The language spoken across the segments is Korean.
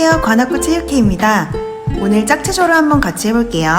안녕하세요. 관악구 체육회입니다. 오늘 짝체조를 한번 같이 해볼게요.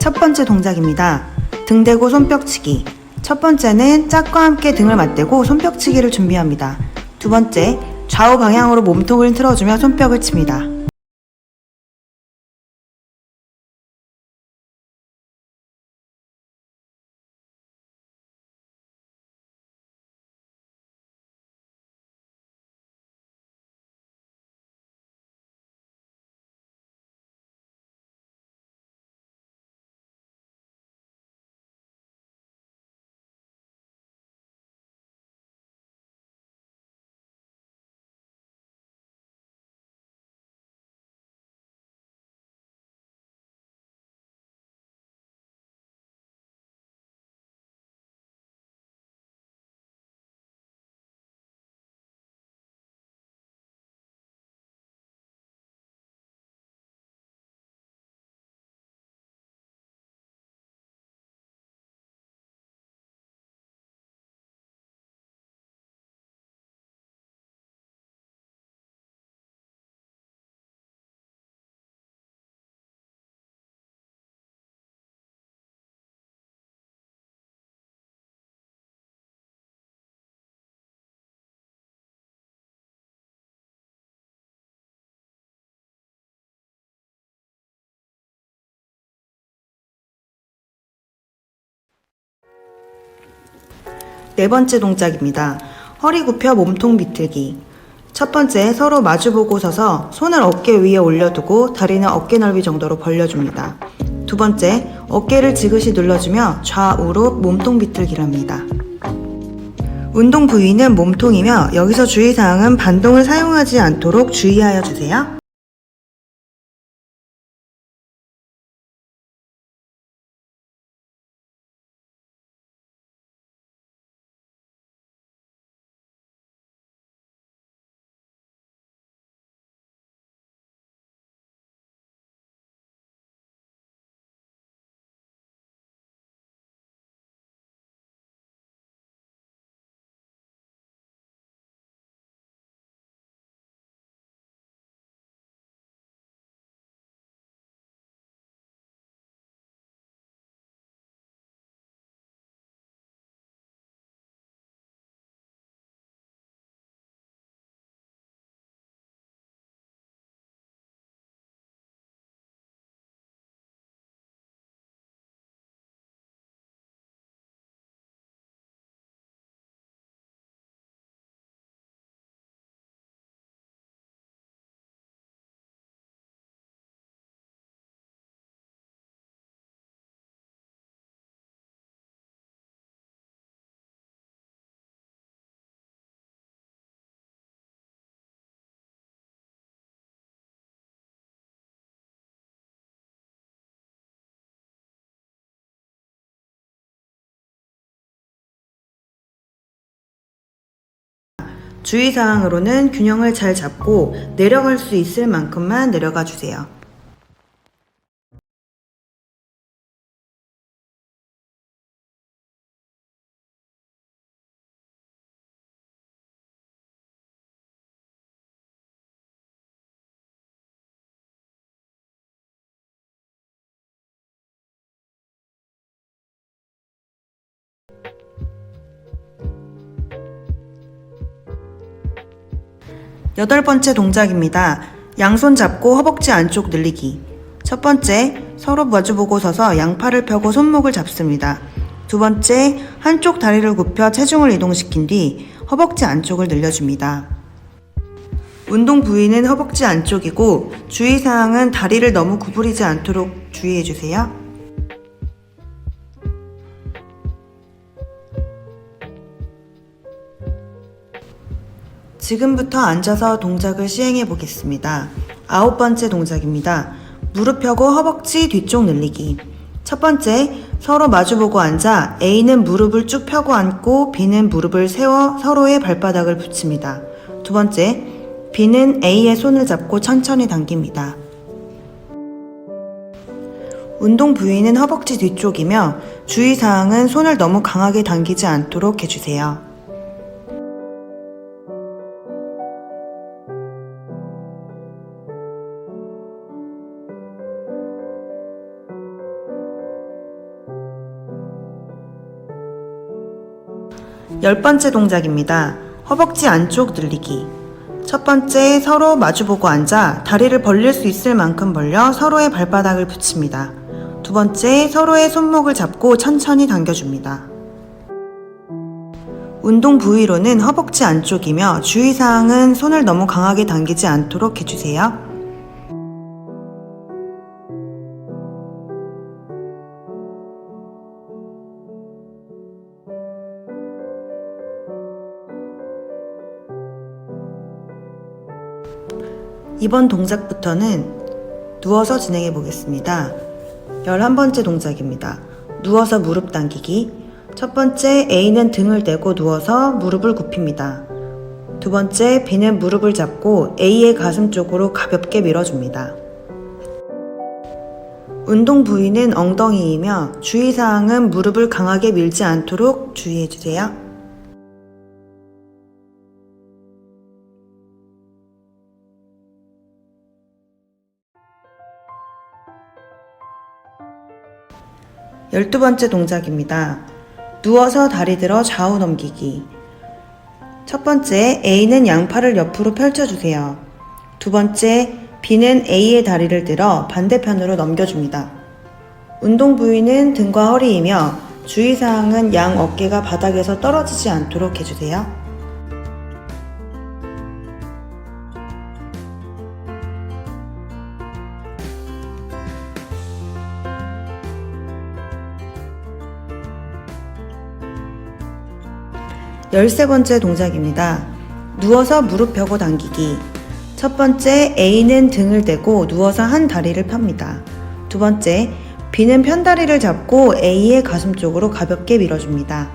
첫 번째 동작입니다. 등 대고 손뼉치기. 첫 번째는 짝과 함께 등을 맞대고 손뼉치기를 준비합니다. 두 번째, 좌우 방향으로 몸통을 틀어주며 손뼉을 칩니다. 네 번째 동작입니다. 허리 굽혀 몸통 비틀기. 첫 번째, 서로 마주보고 서서 손을 어깨 위에 올려두고 다리는 어깨 넓이 정도로 벌려줍니다. 두 번째, 어깨를 지그시 눌러주며 좌우로 몸통 비틀기를 합니다. 운동 부위는 몸통이며 여기서 주의사항은 반동을 사용하지 않도록 주의하여 주세요. 주의사항으로는 균형을 잘 잡고 내려갈 수 있을 만큼만 내려가 주세요. 여덟 번째 동작입니다. 양손 잡고 허벅지 안쪽 늘리기. 첫 번째, 서로 마주보고 서서 양팔을 펴고 손목을 잡습니다. 두 번째, 한쪽 다리를 굽혀 체중을 이동시킨 뒤 허벅지 안쪽을 늘려줍니다. 운동 부위는 허벅지 안쪽이고 주의사항은 다리를 너무 구부리지 않도록 주의해주세요. 지금부터 앉아서 동작을 시행해 보겠습니다. 아홉 번째 동작입니다. 무릎 펴고 허벅지 뒤쪽 늘리기. 첫 번째, 서로 마주보고 앉아 A는 무릎을 쭉 펴고 앉고 B는 무릎을 세워 서로의 발바닥을 붙입니다. 두 번째, B는 A의 손을 잡고 천천히 당깁니다. 운동 부위는 허벅지 뒤쪽이며 주의사항은 손을 너무 강하게 당기지 않도록 해주세요. 열 번째 동작입니다. 허벅지 안쪽 늘리기. 첫 번째 서로 마주보고 앉아 다리를 벌릴 수 있을 만큼 벌려 서로의 발바닥을 붙입니다. 두 번째 서로의 손목을 잡고 천천히 당겨줍니다. 운동 부위로는 허벅지 안쪽이며 주의사항은 손을 너무 강하게 당기지 않도록 해주세요. 이번 동작부터는 누워서 진행해 보겠습니다. 11번째 동작입니다. 누워서 무릎 당기기. 첫 번째 A는 등을 대고 누워서 무릎을 굽힙니다. 두 번째 B는 무릎을 잡고 A의 가슴 쪽으로 가볍게 밀어줍니다. 운동 부위는 엉덩이이며 주의사항은 무릎을 강하게 밀지 않도록 주의해주세요. 열두 번째 동작입니다. 누워서 다리 들어 좌우 넘기기. 첫 번째, A는 양팔을 옆으로 펼쳐주세요. 두 번째, B는 A의 다리를 들어 반대편으로 넘겨줍니다. 운동 부위는 등과 허리이며 주의사항은 양 어깨가 바닥에서 떨어지지 않도록 해주세요. 열세 번째 동작입니다. 누워서 무릎 펴고 당기기. 첫 번째, A는 등을 대고 누워서 한 다리를 펴니다. 두 번째, B는 편다리를 잡고 A의 가슴 쪽으로 가볍게 밀어줍니다.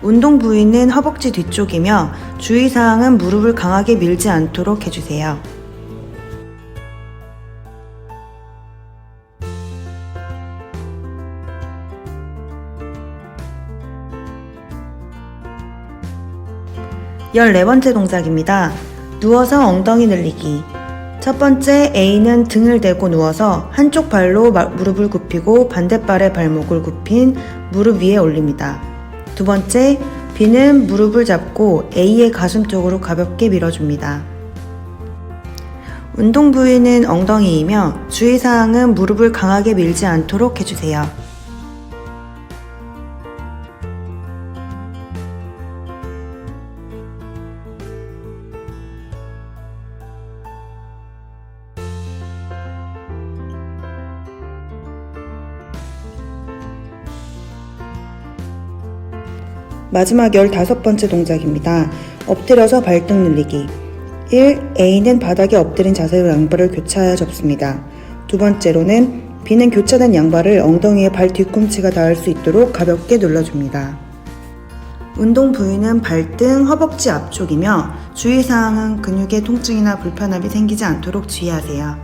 운동 부위는 허벅지 뒤쪽이며 주의사항은 무릎을 강하게 밀지 않도록 해주세요. 열네 번째 동작입니다. 누워서 엉덩이 늘리기. 첫 번째 A는 등을 대고 누워서 한쪽 발로 마- 무릎을 굽히고 반대발에 발목을 굽힌 무릎 위에 올립니다. 두 번째 B는 무릎을 잡고 A의 가슴 쪽으로 가볍게 밀어줍니다. 운동 부위는 엉덩이이며 주의사항은 무릎을 강하게 밀지 않도록 해주세요. 마지막 15번째 동작입니다. 엎드려서 발등 늘리기. 1. A는 바닥에 엎드린 자세로 양발을 교차하여 접습니다. 두 번째로는 B는 교차된 양발을 엉덩이에 발 뒤꿈치가 닿을 수 있도록 가볍게 눌러줍니다. 운동 부위는 발등, 허벅지 앞쪽이며 주의사항은 근육의 통증이나 불편함이 생기지 않도록 주의하세요.